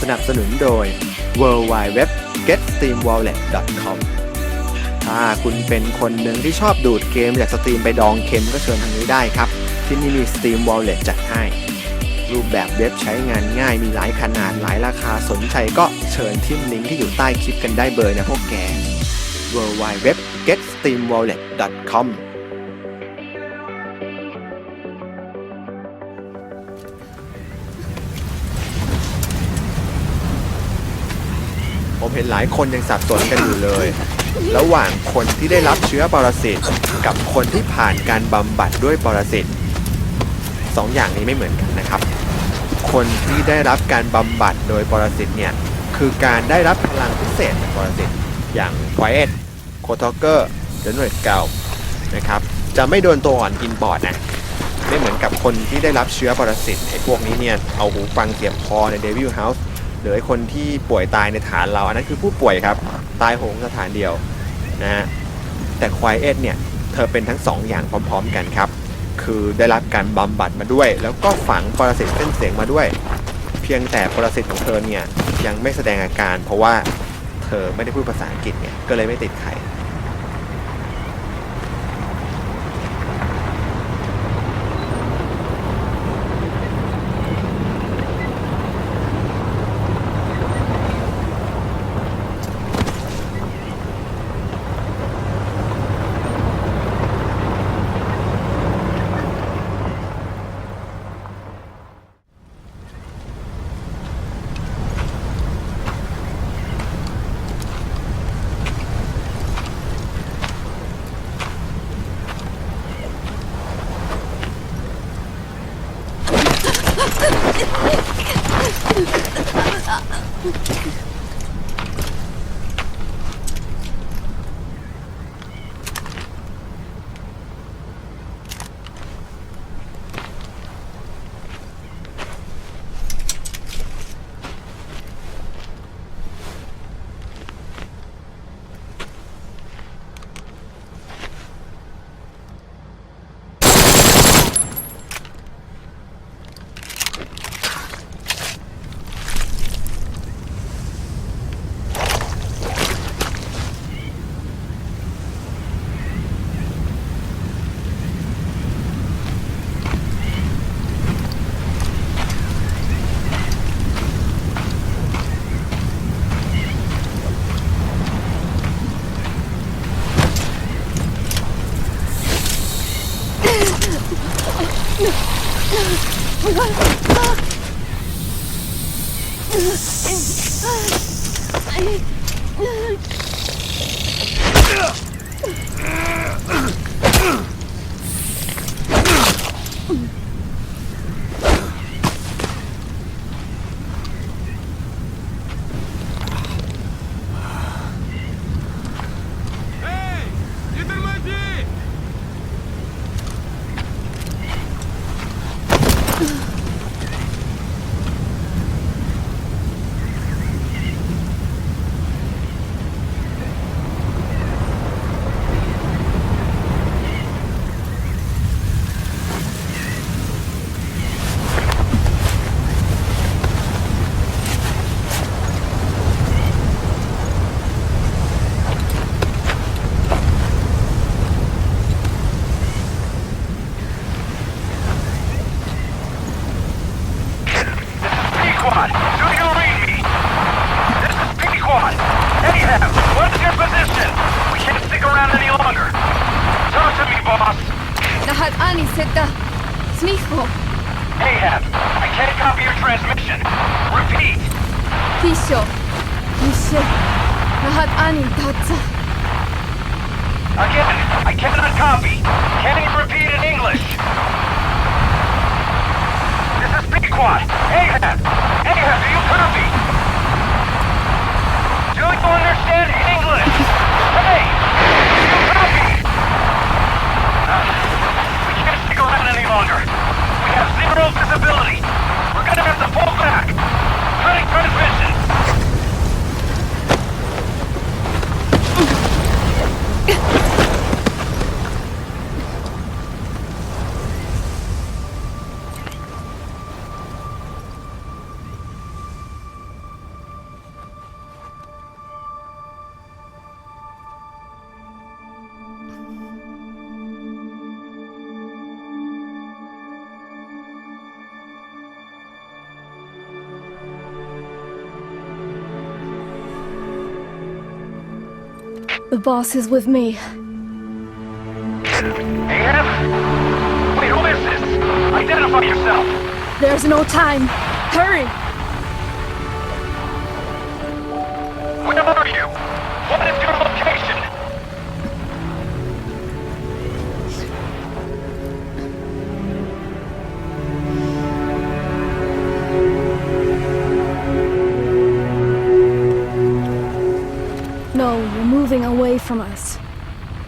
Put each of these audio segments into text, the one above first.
สนับสนุนโดย w w w g e t s t e a m w a l l e t c o m ถ้าคุณเป็นคนหนึ่งที่ชอบดูดเกมอยากสตรีมไปดองเค็มก็เชิญทางนี้ได้ครับ ที่นี่มี Steam Wallet จัดให้ รูปแบบเว็บใช้งานง่ายมีหลายขนาดหลายราคาสนใจก็เชิญที่ลิงก์ที่อยู่ใต้คลิปกันได้เบอร์นะพวกแก w w w g e t s t e a m w a l l e t c o m ผมเห็นหลายคนยังสับสนกันอยู่เลย ระหว่างคนที่ได้รับเชื้อปรสิตกับคนที่ผ่านการบำบัดด้วยปรสิตสองอย่างนี้ไม่เหมือนกันนะครับ คนที่ได้รับการบำบัดโดยปรสิตเนี่ยคือการได้รับพลังพิเศษจากปรสิตอย่างควายเอตโคทอเกอร์เดนเวดเกลนะครับจะไม่โดนตัวอ่อนกินปอดนะไม่เหมือนกับคนที่ได้รับเชื้อปรสิตไอ้พวกนี้เนี่ยเอาหูฟังเสียบคอในเดวิลเฮาส์ หรือไอ้คนที่ป่วยตายในฐานเรา อันนั้นคือผู้ป่วยครับ ตายโหงสถานเดียวนะฮะแต่ควายเอ็ดเนี่ยเธอเป็นทั้งสองอย่างพร้อม ๆ กันครับ คือได้รับการบำบัดมาด้วย แล้วก็ฝังปรสิตเส้นเสียงมาด้วย เพียงแต่ปรสิตของเธอเนี่ยยังไม่แสดงอาการ เพราะว่าเธอไม่ได้พูดภาษาอังกฤษเนี่ยก็เลยไม่ติดไข่ あっ Эй, Lahat ani tatsa. Again, I cannot copy. Can you repeat in English? This is Pequod. Ahab! Ahab, do you copy? Do you understand English? Hey! Do you copy? Uh, we can't stick around any longer. We have zero visibility. We're gonna have to pull back. Cutting transmission. The boss is with me. Ahab? Wait, who is this? Identify yourself. There's no time. Hurry!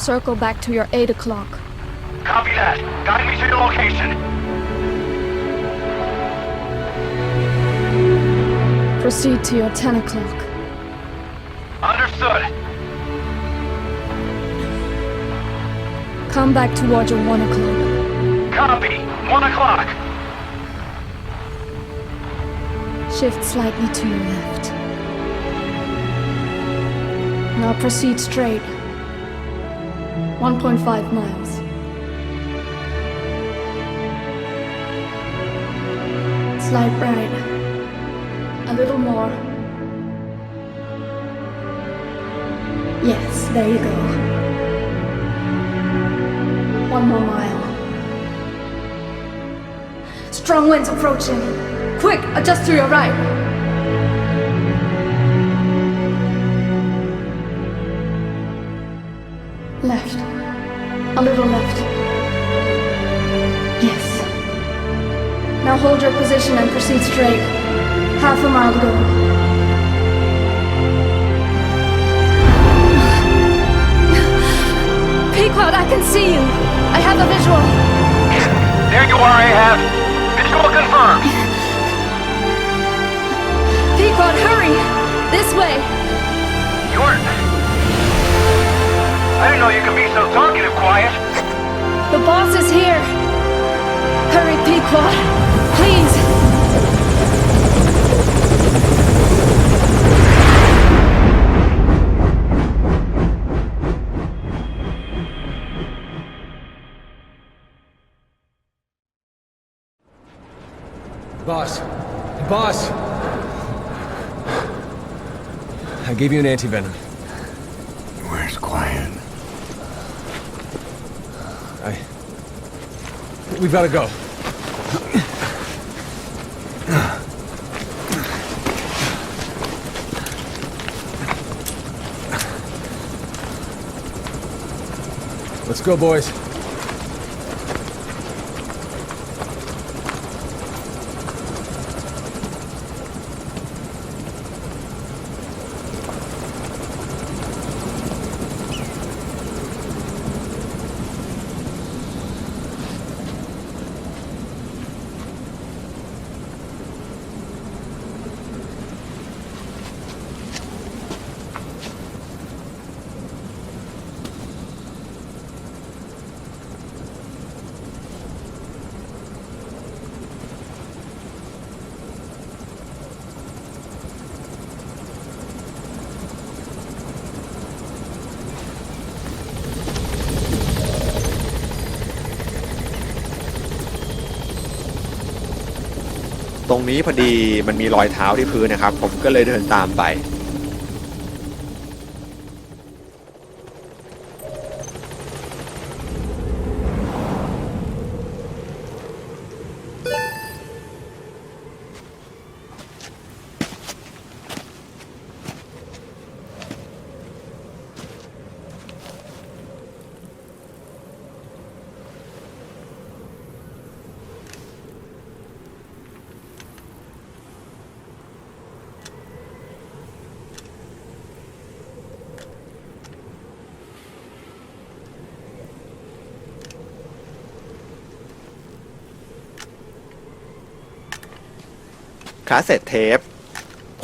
Circle back to your 8 o'clock. Copy that. Guide me to your location. Proceed to your 10 o'clock. Understood. Come back towards your 1 o'clock. Copy. One o'clock. Shift slightly to your left. Now proceed straight. 1.5 miles. Slide right. A little more. Yes, there you go. One more mile. Strong winds approaching. Quick, adjust to your right. Left. A little left. Yes. Now hold your position and proceed straight. Half a mile to go. Pequod, I can see you. I have a visual. There you are, Ahab. Visual confirmed. Pequod, hurry! This way! You're... I didn't know you could be so talkative, Quiet. The boss is here! Hurry, Pequod! Please! Boss. Boss! I gave you an antivenom. I... We've gotta go. Let's go, boys.. ตรงนี้พอดีมันมีรอยเท้าที่พื้นนะครับ ผมก็เลยเดินตามไป คาสเซ็ตเทป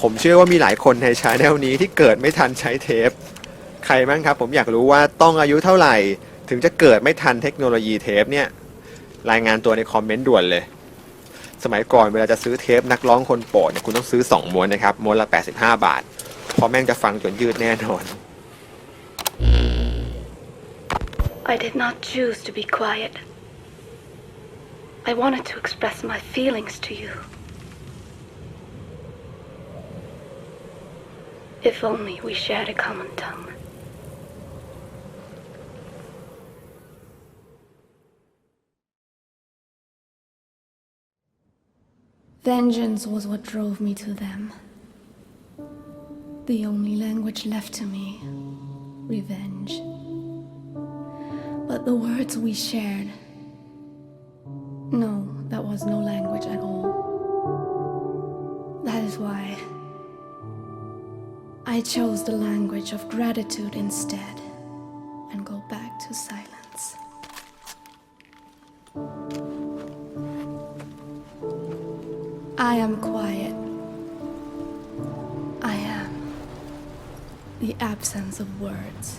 ผมเชื่อว่ามีหลายคนในชาแนลนี้ที่เกิดไม่ทันใช้เทป ใครบ้างครับ ผมอยากรู้ว่าต้องอายุเท่าไหร่ ถึงจะเกิดไม่ทันเทคโนโลยีเทปเนี่ย รายงานตัวในคอมเมนต์ด่วนเลย สมัยก่อนเวลาจะซื้อเทปนักร้องคนโปรดเนี่ยคุณต้องซื้อ 2ม้วนนะครับม้วนละ 85 บาทเพราะแม่งจะฟังจนยืดแน่นอน I did not choose to be quiet. I wanted to express my feelings to you. If only we shared a common tongue. Vengeance was what drove me to them. The only language left to me, revenge. But the words we shared, no, that was no language at all. That is why I chose the language of gratitude instead and go back to silence. I am quiet. I am the absence of words.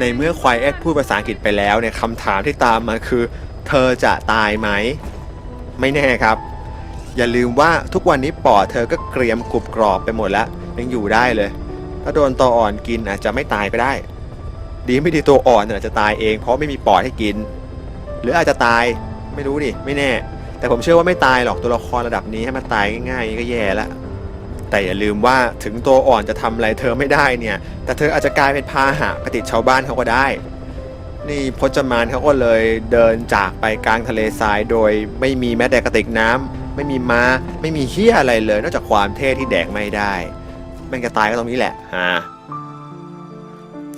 ในเมื่อควายเอ็ดพูดภาษาอังกฤษไปแล้วเนี่ยคำถามที่ตามมาคือ เธอจะตายไหม ไม่แน่ครับ อย่าลืมว่าทุกวันนี้ปอดเธอก็เกรียมกรุบกรอบไปหมดแล้วยังอยู่ได้เลย ถ้าโดนตัวอ่อนกินอาจจะไม่ตายก็ได้ ดีไม่ดีตัวอ่อนอาจจะตายเอง เพราะไม่มีปอดให้กิน หรืออาจจะตายไม่รู้ดิไม่แน่ แต่ผมเชื่อว่าไม่ตายหรอกตัวละครระดับนี้ให้มันตายง่ายๆก็แย่แล้ว แต่อย่าลืมว่าถึงตัวอ่อนจะทำอะไรเธอไม่ได้เนี่ย แต่เธออาจจะกลายเป็นพาหะไปติดชาวบ้านเขาก็ได้ นี่พจมานเขาก็เลยเดินจากไปกลางทะเลทรายโดยไม่มีแม้แต่กระติกน้ำไม่มีม้า ไม่มีเฮี้ยอะไรเลย นอกจากความเท่ที่แดกไม่ได้แม่งจะตายก็ตรงนี้แหละฮะ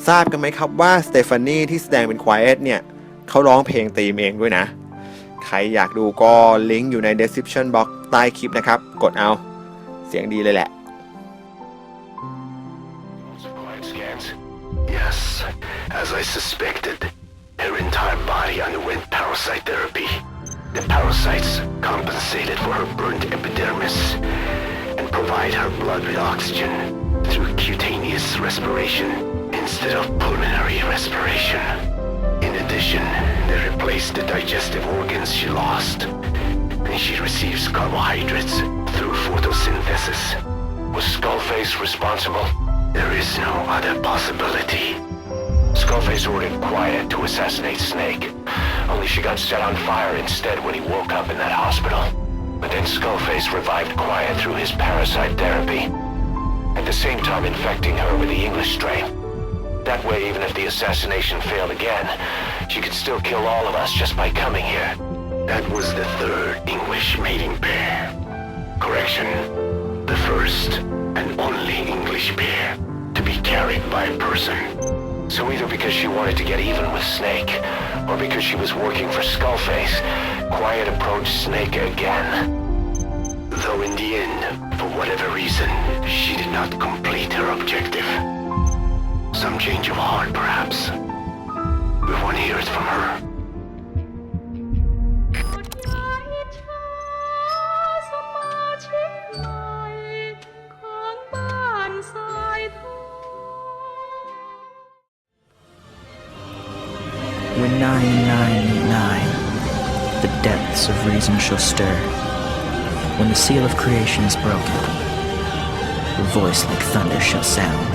ทราบกันไหมครับว่าสเตฟานีที่แสดงเป็นควายเอตเนี่ยเขาร้องเพลงตีมเองด้วยนะ ใครอยากดูก็ลิงก์อยู่ใน description box ใต้คลิปนะครับ กดเอา เสียงดีเลยแหละ Quiet scans? Yes, as I suspected. Her entire body underwent parasite therapy. The parasites compensated for her burnt epidermis and provide her blood with oxygen through cutaneous respiration instead of pulmonary respiration. In addition, they replaced the digestive organs she lost, and she receives carbohydrates through photosynthesis. Was Skullface responsible? There is no other possibility. Skullface ordered Quiet to assassinate Snake. Only she got set on fire instead when he woke up in that hospital. But then Skullface revived Quiet through his parasite therapy. At the same time infecting her with the English strain. That way, even if the assassination failed again, she could still kill all of us just by coming here. That was the third English mating pair. Correction. The first and only English pair to be carried by a person. So either because she wanted to get even with Snake, or because she was working for Skullface, Quiet approached Snake again. Though in the end, for whatever reason, she did not complete her objective. Some change of heart, perhaps. We want to hear it from her. Of reason shall stir. When the seal of creation is broken, a voice like thunder shall sound,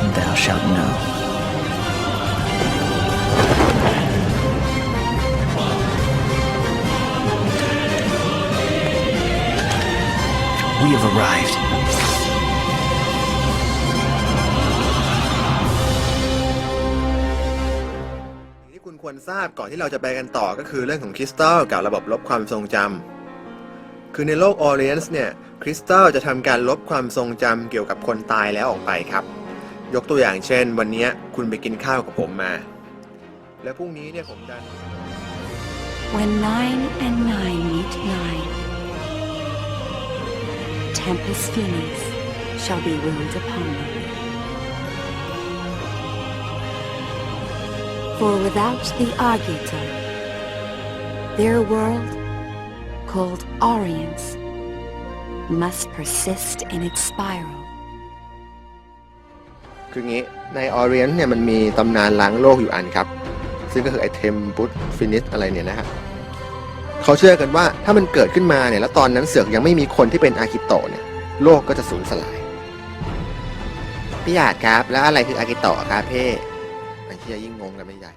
and thou shalt know. We have arrived. ควรทราบก่อนที่เราจะไปกันต่อก็คือเรื่องของคริสตัลกับระบบลบความทรงจำคือในโลกออเรียนส์เนี่ยคริสตัลจะทำการลบความทรงจำเกี่ยวกับคนตายแล้วออกไปครับ ยกตัวอย่างเช่น วันนี้คุณไปกินข้าวกับผมมา แล้วพรุ่งนี้เนี่ยผมดัน When nine and nine meet nine, Tempest Phoenix shall be willed upon them. For without the Argita, their world, called Orience, must persist in its spiral. คืองี้ในออเรียนเนี่ยมันมีตำนานล้างโลกอยู่อันครับ ซึ่งก็คือไอเทมบุตฟินิสอะไรเนี่ยนะฮะเขาเชื่อกันว่าถ้ามันเกิดขึ้นมาเนี่ยแล้วตอนนั้นเสือกยังไม่มีคนที่เป็นอากิโตะเนี่ยโลกก็จะสูญสลายพี่หยาดครับแล้วอะไรคืออากิโตะครับเพ่ เชี่ยยิ่งงงกันไม่ใหญ่